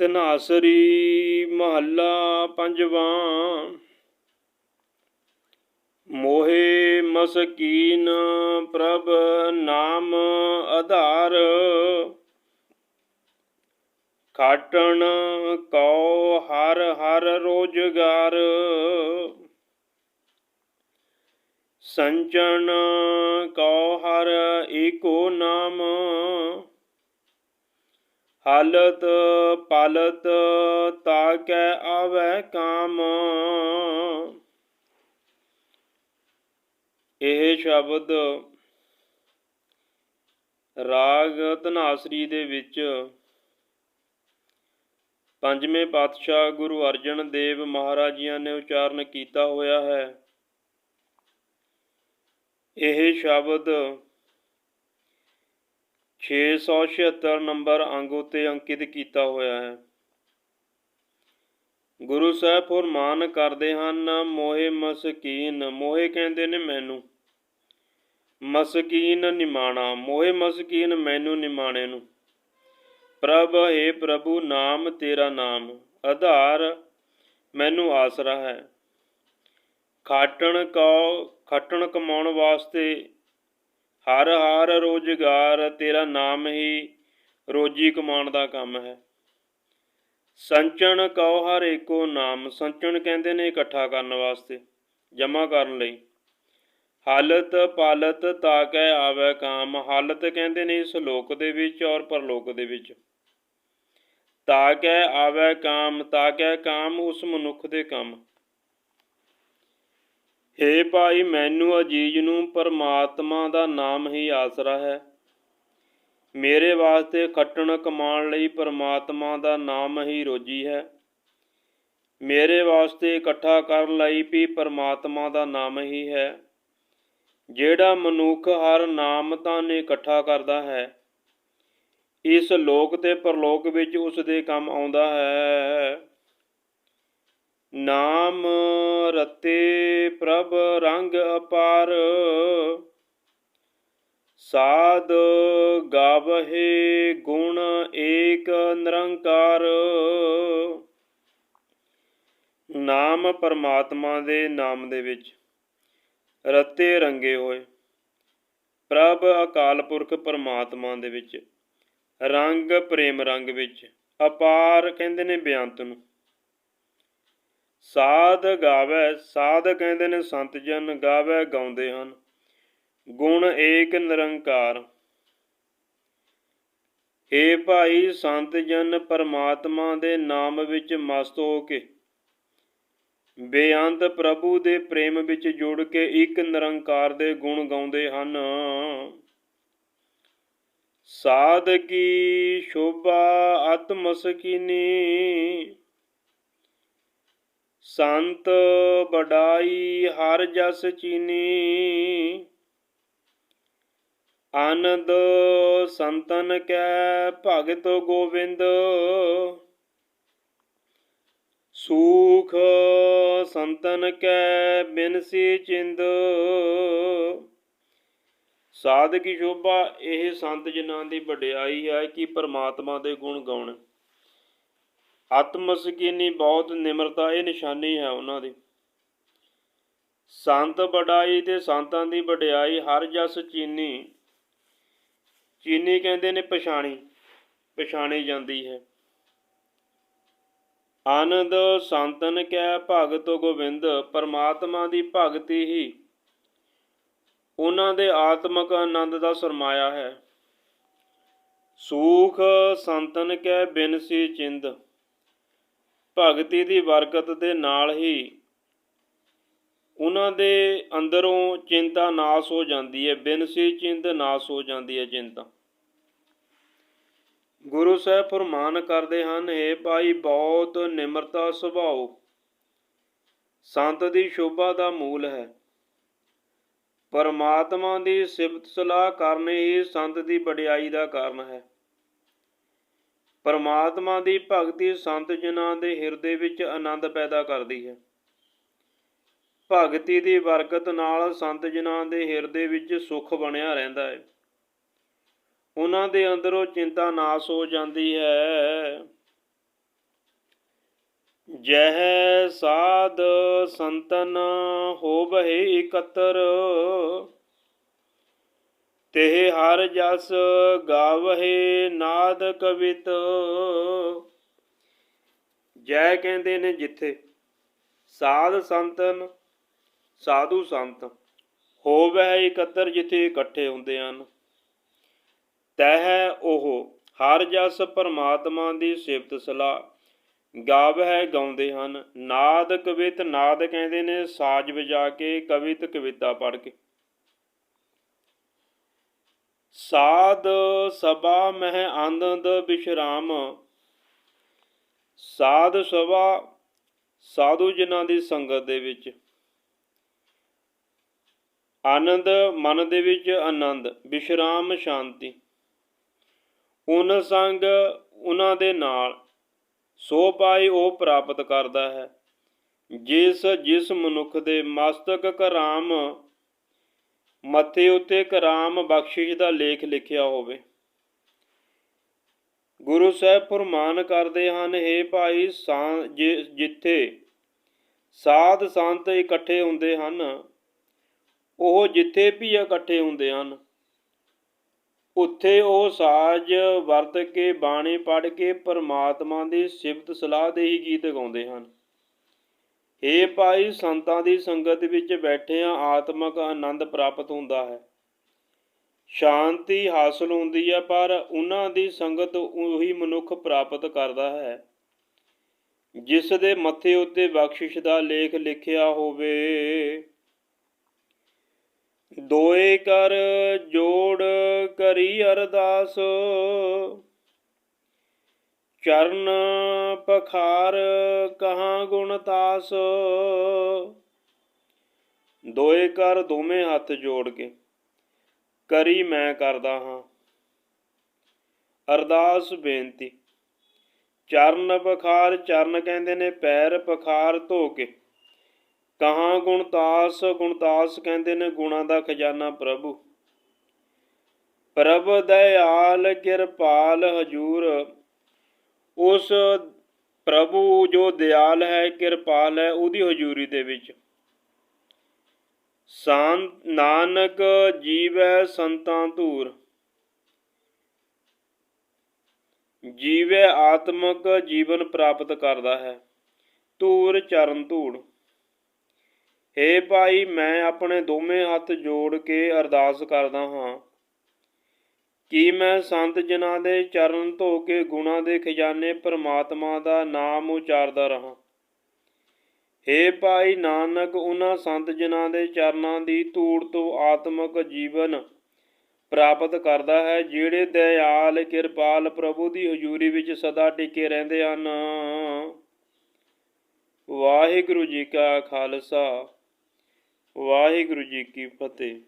ਤਨਾਸਰੀ ਮਹੱਲਾ ਪੰਜਵਾਂ। ਮੋਹੇ ਮਸਕੀਨ ਪ੍ਰਭ ਨਾਮ ਆਧਾਰ। ਖਾਟਣ ਕਉ ਹਰ ਹਰ ਰੋਜਗਾਰ। ਸੰਚਣ ਕਉ ਹਰ ਏਕੋ ਨਾਮ। ਹਾਲਤ ਪਾਲਤ ਤਾਕੈ ਆਵੈ ਕਾਮ। ਇਹ ਸ਼ਬਦ ਰਾਗ ਧਨਾਸਰੀ ਦੇ ਵਿੱਚ ਪੰਜਵੇਂ ਪਾਤਸ਼ਾਹ ਗੁਰੂ ਅਰਜਨ ਦੇਵ ਮਹਾਰਾਜ ਜੀਆਂ ਨੇ ਉਚਾਰਨ ਕੀਤਾ ਹੋਇਆ ਹੈ। ਇਹ ਸ਼ਬਦ 676 ਨੰਬਰ ਅੰਗ ਉਤੇ ਅੰਕਿਤ ਕੀਤਾ ਹੋਇਆ ਹੈ। ਗੁਰੂ ਸਾਹਿਬ ਫਰਮਾਨ ਕਰਦੇ ਹਨ, ਮੋਹੇ ਮਸਕੀਨ, ਮੋਹੇ ਕਹਿੰਦੇ ਨੇ ਮੈਨੂੰ। ਮਸਕੀਨ ਨਿਮਾਣਾ, ਮੋਹੇ ਮਸਕੀਨ ਮੈਨੂੰ ਨਿਮਾਣੇ ਨੂੰ। ਪ੍ਰਭ, ਹੈ ਪ੍ਰਭੂ, ਨਾਮ ਤੇਰਾ ਨਾਮ, ਆਧਾਰ ਮੈਨੂੰ ਆਸਰਾ ਹੈ। ਖਾਟਣ ਕਉ, ਖਟਣ ਕਮਾਉਣ ਵਾਸਤੇ ਹਰ ਹਰ ਰੋਜ਼ਗਾਰ, ਤੇਰਾ ਨਾਮ ਹੀ ਰੋਜੀ ਕਮਾਉਣ ਦਾ ਕੰਮ ਹੈ। ਸੰਚਣ ਕਉ ਹਰ ਏਕੋ ਨਾਮ, ਸੰਚਣ ਕਹਿੰਦੇ ਨੇ ਇਕੱਠਾ ਕਰਨ ਵਾਸਤੇ, ਜਮ੍ਹਾਂ ਕਰਨ ਲਈ। ਹਾਲਤ ਪਾਲਤ ਤਾਕੈ ਆਵੇ ਕਾਮ, ਹਾਲਤ ਕਹਿੰਦੇ ਨੇ ਇਸ ਲੋਕ ਦੇ ਵਿੱਚ ਔਰ ਪਰਲੋਕ ਦੇ ਵਿੱਚ। ਤਾਕੈ ਆਵੇ ਕਾਮ ਤਾਕੈ ਕਾਮ ਉਸ ਮਨੁੱਖ ਦੇ ਕੰਮ। ਹੇ ਭਾਈ, ਮੈਨੂੰ ਅਜੀਜ਼ ਨੂੰ ਪਰਮਾਤਮਾ ਦਾ ਨਾਮ ਹੀ ਆਸਰਾ ਹੈ। ਮੇਰੇ ਵਾਸਤੇ ਖੱਟਣ ਕਮਾਉਣ ਲਈ ਪਰਮਾਤਮਾ ਦਾ ਨਾਮ ਹੀ ਰੋਜੀ ਹੈ। ਮੇਰੇ ਵਾਸਤੇ ਇਕੱਠਾ ਕਰਨ ਲਈ ਵੀ ਪਰਮਾਤਮਾ ਦਾ ਨਾਮ ਹੀ ਹੈ। ਜਿਹੜਾ ਮਨੁੱਖ ਹਰ ਨਾਮ ਤਾਂ ਨੇ ਇਕੱਠਾ ਕਰਦਾ ਹੈ, ਇਸ ਲੋਕ ਤੇ ਪਰਲੋਕ ਵਿੱਚ ਉਸ ਦੇ ਕੰਮ ਆਉਂਦਾ ਹੈ। ਨਾਮ ਰਤੇ ਪ੍ਰਭ ਰੰਗ ਅਪਾਰ, ਸਾਧ ਗਾਵਹਿ ਗੁਣ ਏਕ ਨਿਰੰਕਾਰ। ਨਾਮ ਪਰਮਾਤਮਾ ਦੇ ਨਾਮ ਦੇ ਵਿੱਚ ਰਤੇ ਰੰਗੇ ਹੋਏ, ਪ੍ਰਭ ਅਕਾਲ ਪੁਰਖ ਪਰਮਾਤਮਾ ਦੇ ਵਿੱਚ ਰੰਗ ਪ੍ਰੇਮ ਰੰਗ ਵਿੱਚ ਅਪਾਰ ਕਹਿੰਦੇ ਨੇ ਬੇਅੰਤ ਨੂੰ। ਸਾਧ ਗਾਵੇ, ਸਾਧ ਕਹਿੰਦੇ ਨੇ ਸੰਤ ਜਨ, ਗਾਵੇ ਗਾਉਂਦੇ ਹਨ। ਗੁਣ ਏਕ ਨਿਰੰਕਾਰ। ਏ ਭਾਈ ਸੰਤ ਜਨ, ਪਰਮਾਤਮਾ ਦੇ ਨਾਮ ਵਿੱਚ ਮਸਤ ਹੋ ਕੇ, ਬੇਅੰਤ ਪ੍ਰਭੂ ਦੇ ਪ੍ਰੇਮ ਵਿੱਚ ਜੁੜ ਕੇ ਇੱਕ ਨਿਰੰਕਾਰ ਦੇ ਗੁਣ ਗਾਉਂਦੇ ਹਨ। ਸਾਧ ਕੀ ਸ਼ੋਭਾ ਆਤਮਸਕੀਨੀ ਸੰਤ ਬਡਾਈ ਹਰ ਜਸ ਚੀਨੀ। ਆਨੰਦ ਸੰਤਨ ਕੈ ਭਗਤ ਗੋਬਿੰਦ ਸੂਖ ਸੰਤਨ ਕੈ ਬਿਨਸੀ ਚਿੰਦ। ਸਾਧਕੀ ਸ਼ੋਭਾ, ਇਹ ਸੰਤ ਜਨਾਂ ਦੀ ਵਡਿਆਈ ਹੈ ਕਿ ਪਰਮਾਤਮਾ ਦੇ ਗੁਣ ਗਾਉਣ। ਆਤਮਸਕੀਨੀ ਬਹੁਤ ਨਿਮਰਤਾ, ਇਹ ਨਿਸ਼ਾਨੀ ਹੈ ਉਹਨਾਂ ਦੀ। ਸੰਤ ਵਡਾਈ ਤੇ ਸੰਤਾਂ ਦੀ ਵਡਿਆਈ, ਹਰ ਜਸ ਚੀਨੀ। ਚੀਨੀ ਕਹਿੰਦੇ ਨੇ ਪਛਾਣੀ ਪਛਾਣੀ ਜਾਂਦੀ ਹੈ। ਆਨੰਦ ਸੰਤਨ ਕੈ ਭਗਤ ਗੋਬਿੰਦ, ਪਰਮਾਤਮਾ ਦੀ ਭਗਤੀ ਹੀ ਉਹਨਾਂ ਦੇ ਆਤਮਿਕ ਆਨੰਦ ਦਾ ਸਰਮਾਇਆ ਹੈ। ਸੂਖ ਸੰਤਨ ਕੈ ਬਿਨਸੀ ਚਿੰਦ। ਭਗਤੀ ਦੀ ਬਰਕਤ ਦੇ ਨਾਲ ਹੀ ਉਹਨਾਂ ਦੇ ਅੰਦਰੋਂ ਚਿੰਤਾ ਨਾਸ ਹੋ ਜਾਂਦੀ ਹੈ, ਬਿਨਸੀ ਚਿੰਤ ਨਾਸ ਹੋ ਜਾਂਦੀ ਹੈ ਚਿੰਤਾ। ਗੁਰੂ ਸਾਹਿਬ ਫਰਮਾਨ ਕਰਦੇ ਹਨ ਇਹ ਭਾਈ, ਬਹੁਤ ਨਿਮਰਤਾ ਸੁਭਾਅ ਸੰਤ ਦੀ ਸ਼ੋਭਾ ਦਾ ਮੂਲ ਹੈ। ਪਰਮਾਤਮਾ ਦੀ ਸਿਫਤ ਸਲਾਹ ਕਰਨੀ ਹੀ ਸੰਤ ਦੀ ਵਡਿਆਈ ਦਾ ਕਾਰਨ ਹੈ। ਪਰਮਾਤਮਾ ਦੀ ਭਗਤੀ ਸੰਤ ਜਨਾਂ ਦੇ ਹਿਰਦੇ ਵਿੱਚ ਆਨੰਦ ਪੈਦਾ ਕਰਦੀ ਹੈ। ਭਗਤੀ ਦੀ ਬਰਕਤ ਨਾਲ ਸੰਤ ਜਨਾਂ ਦੇ ਹਿਰਦੇ ਵਿੱਚ ਸੁਖ ਬਣਿਆ ਰਹਿੰਦਾ ਹੈ। ਉਹਨਾਂ ਦੇ ਅੰਦਰੋਂ ਚਿੰਤਾ ਨਾਸ ਹੋ ਜਾਂਦੀ ਹੈ। ਜਹ ਸਾਧ ਸੰਤਨ ਹੋਵਹਿ ਇਕਤਰ। ਤੇ ਹਰ ਜਸ ਗਾਵਹਿ ਨਾਦ ਕਵਿਤ। ਜੈ ਕਹਿੰਦੇ ਨੇ ਜਿੱਥੇ, ਸਾਧ ਸੰਤਨ, ਸਾਧੂ ਸੰਤ ਹੋਵੈ ਇਕੱਤਰ ਜਿੱਥੇ ਇਕੱਠੇ ਹੁੰਦੇ ਹਨ। ਤਹ ਉਹ ਹਰ ਜਸ ਪਰਮਾਤਮਾ ਦੀ ਸਿਫਤ ਸਲਾਹ, ਗਾਵਹਿ ਗਾਉਂਦੇ ਹਨ। ਨਾਦ ਕਵਿਤ, ਨਾਦ ਕਹਿੰਦੇ ਨੇ, ਸਾਜ ਵਜਾ ਕੇ ਕਵਿਤ ਕਵਿਤਾ ਪੜ੍ਹ ਕੇ। ਸਾਧ ਸਭਾ ਮਹਿ ਆਨੰਦ ਬਿਸ਼ਰਾਮ। ਸਾਧ ਸਭਾ ਸਾਧੂ ਜਨਾਂ ਦੀ ਸੰਗਤ ਦੇ ਵਿੱਚ। ਆਨੰਦ ਮਨ ਦੇ ਵਿੱਚ ਆਨੰਦ ਵਿਸ਼ਰਾਮ ਸ਼ਾਂਤੀ। ਉਨ ਸੰਗ ਉਹਨਾਂ ਦੇ ਨਾਲ ਸੋ ਪਾਈ ਉਹ ਪ੍ਰਾਪਤ ਕਰਦਾ ਹੈ, ਜਿਸ ਜਿਸ ਮਨੁੱਖ ਦੇ ਮਸਤਕ ਕਰਾਮ ਮੱਥੇ ਉਤੇ ਕਰਾਮ ਬਖਸ਼ਿਸ਼ ਦਾ ਲੇਖ ਲਿਖਿਆ ਹੋਵੇ। ਗੁਰੂ ਸਾਹਿਬ ਫਰਮਾਨ ਕਰਦੇ ਹਨ हे ਭਾਈ ਸਾਂ ਜਿ- ਜਿੱਥੇ ਸਾਧ ਸੰਤ ਇਕੱਠੇ ਹੁੰਦੇ ਹਨ, ਉਹ ਜਿੱਥੇ ਵੀ ਇਕੱਠੇ ਹੁੰਦੇ ਹਨ, ਉੱਥੇ ਉਹ ਸਾਜ ਵਰਤ ਕੇ, ਬਾਣੀ ਪੜ੍ਹ ਕੇ, ਪਰਮਾਤਮਾ ਦੀ ਸਿਫਤ ਸਲਾਹ ਦੇ ਹੀ ਗੀਤ ਗਾਉਂਦੇ ਹਨ। ਏ ਭਾਈ, ਸੰਤਾਂ ਦੀ ਸੰਗਤ ਵਿੱਚ ਬੈਠਿਆਂ ਆਤਮਿਕ ਆਨੰਦ ਪ੍ਰਾਪਤ ਹੁੰਦਾ ਹੈ। ਸ਼ਾਂਤੀ ਹਾਸਲ ਹੁੰਦੀ ਹੈ ਪਰ ਉਹਨਾਂ ਦੀ ਸੰਗਤ ਉਹੀ ਮਨੁੱਖ ਪ੍ਰਾਪਤ ਕਰਦਾ ਹੈ। ਜਿਸ ਦੇ ਮੱਥੇ ਉੱਤੇ ਬਖਸ਼ਿਸ਼ ਦਾ ਲੇਖ ਲਿਖਿਆ ਹੋਵੇ, ਦੋਏ ਕਰ ਜੋੜ ਕਰੀ ਅਰਦਾਸ। ਚਰਨ ਪਖਾਰ ਕਹਾਂ ਗੁਣ ਤਾਸ। ਦੋਏ ਕਰ ਦੋਵੇਂ ਹੱਥ ਜੋੜ ਕੇ, ਕਰੀ ਮੈਂ ਕਰਦਾ ਹਾਂ। ਅਰਦਾਸ ਬੇਨਤੀ, ਚਰਨ ਪਖਾਰ, ਚਰਨ ਕਹਿੰਦੇ ਨੇ ਪੈਰ ਪਖਾਰ ਧੋ ਕੇ। ਕਹਾਂ ਗੁਣਤਾਸ ਗੁਣਤਾਸ ਕਹਿੰਦੇ ਨੇ ਗੁਣਾ ਦਾ ਖਜ਼ਾਨਾ ਪ੍ਰਭੂ। ਪ੍ਰਭ ਦਇਆਲ ਕਿਰਪਾਲ ਹਜੂਰ। ਉਸ ਪ੍ਰਭੂ ਜੋ ਦਿਆਲ ਹੈ, ਕਿਰਪਾਲ ਹੈ, ਉਹਦੀ ਹਜ਼ੂਰੀ ਦੇ ਵਿੱਚ। ਸਾਨ ਨਾਨਕ ਜੀਵੈ ਸੰਤਾਂ ਧੂਰ। ਜੀਵੈ ਆਤਮਕ ਜੀਵਨ ਪ੍ਰਾਪਤ ਕਰਦਾ ਹੈ। ਧੂਰ ਚਰਨ ਧੂੜ। ਏ ਭਾਈ, ਮੈਂ ਆਪਣੇ ਦੋਵੇਂ ਹੱਥ ਜੋੜ ਕੇ ਅਰਦਾਸ ਕਰਦਾ ਹਾਂ। ਕੀ ਮੈਂ ਸੰਤ ਜਨਾਂ ਦੇ ਚਰਨ ਧੋ ਕੇ ਗੁਣਾ ਦੇ ਖਜ਼ਾਨੇ ਪ੍ਰਮਾਤਮਾ ਦਾ ਨਾਮ ਉਚਾਰਦਾ ਰਹਾ? ਏ ਭਾਈ ਨਾਨਕ ਉਹਨਾਂ ਸੰਤ ਜਨਾਂ ਦੇ ਚਰਨਾਂ ਦੀ ਧੂੜ ਤੋਂ ਆਤਮਿਕ ਜੀਵਨ ਪ੍ਰਾਪਤ ਕਰਦਾ ਹੈ, ਜਿਹੜੇ ਦਇਆਲ ਕਿਰਪਾਲ ਪ੍ਰਭੂ ਦੀ ਹਜ਼ੂਰੀ ਵਿੱਚ ਸਦਾ ਟਿਕੇ ਰਹਿੰਦੇ ਹਨ। ਵਾਹਿਗੁਰੂ ਜੀ ਕਾ ਖਾਲਸਾ, ਵਾਹਿਗੁਰੂ ਜੀ ਕੀ ਫਤਿਹ।